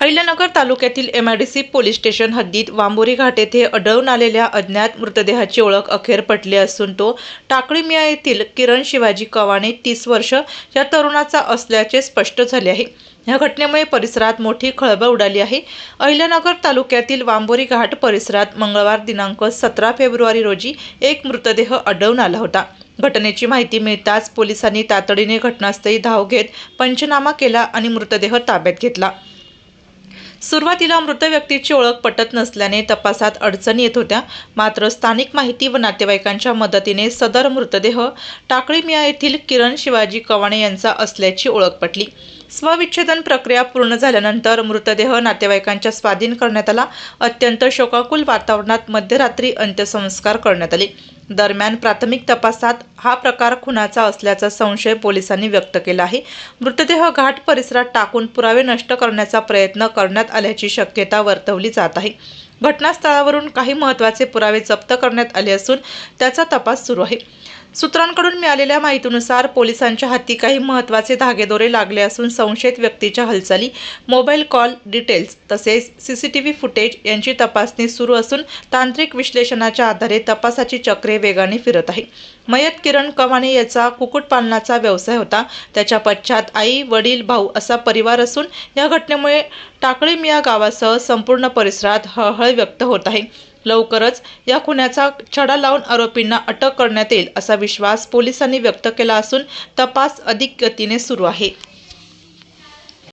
अहिल्यानगर तालुक्यातील M I D C police station हद्दीत वांबोरी घाट येथे आढळून आलेल्या अज्ञात मृतदेहाची ओळख अखेर पटली असून तो टाकळीमिया येथील किरण शिवाजी कवाने तीस वर्ष या तरुणाचा असल्याचे स्पष्ट झाले आहे. या घटनेमुळे परिसरात मोठी खळबळ उडाली आहे. अहिल्यानगर तालुक्यातील वांबोरी घाट परिसरात मंगळवार दिनांक सतरा फेब्रुवारी रोजी एक मृतदेह आढळून आला होता. घटनेची माहिती मिळताच पोलिसांनी तातडीने घटनास्थळी धाव घेत पंचनामा केला आणि मृतदेह ताब्यात घेतला. सुरुवातीला मृत व्यक्तीची ओळख पटत नसल्याने तपासात अडचणी येत होत्या. मात्र स्थानिक माहिती व नातेवाईकांच्या मदतीने सदर मृतदेह टाकळीमिया येथील किरण शिवाजी कवाणे यांचा असल्याची ओळख पटली. स्वविच्छेदन प्रक्रिया पूर्ण झाल्यानंतर मृतदेह नातेवाईकांच्या स्वाधीन करण्यात आला. अत्यंत शोकाकुल वातावरणात मध्यरात्री अंत्यसंस्कार करण्यात आले. दरम्यान प्राथमिक तपासात हा प्रकार खुनाचा असल्याचा संशय पोलिसांनी व्यक्त केला आहे. मृतदेह घाट परिसरात टाकून पुरावे नष्ट करण्याचा प्रयत्न करण्यात आल्याची शक्यता वर्तवली जात आहे. घटनास्थळावरून काही महत्त्वाचे पुरावे जप्त करण्यात आले असून त्याचा तपास सुरू आहे. सूत्रांकडून मिळालेल्या माहितीनुसार पोलिसांच्या हाती काही महत्त्वाचे धागेदोरे लागले असून संशयित व्यक्तीच्या हालचाली मोबाईल कॉल डिटेल्स तसेच C C T V footage यांची तपासणी सुरू असून तांत्रिक विश्लेषणाच्या आधारे तपासाची चक्रे वेगाने फिरत आहे. मयत किरण कवाणे याचा कुक्कुटपालनाचा व्यवसाय होता. त्याच्या पश्चात आई वडील भाऊ असा परिवार असून या घटनेमुळे टाकळीमिया गावासह संपूर्ण परिसरात हळहळ व्यक्त होत आहे. लवकरच या खुन्याचा छडा लावून आरोपींना अटक करण्यात येईल असा विश्वास पोलिसांनी व्यक्त केला असून तपास अधिक गतीने सुरू आहे.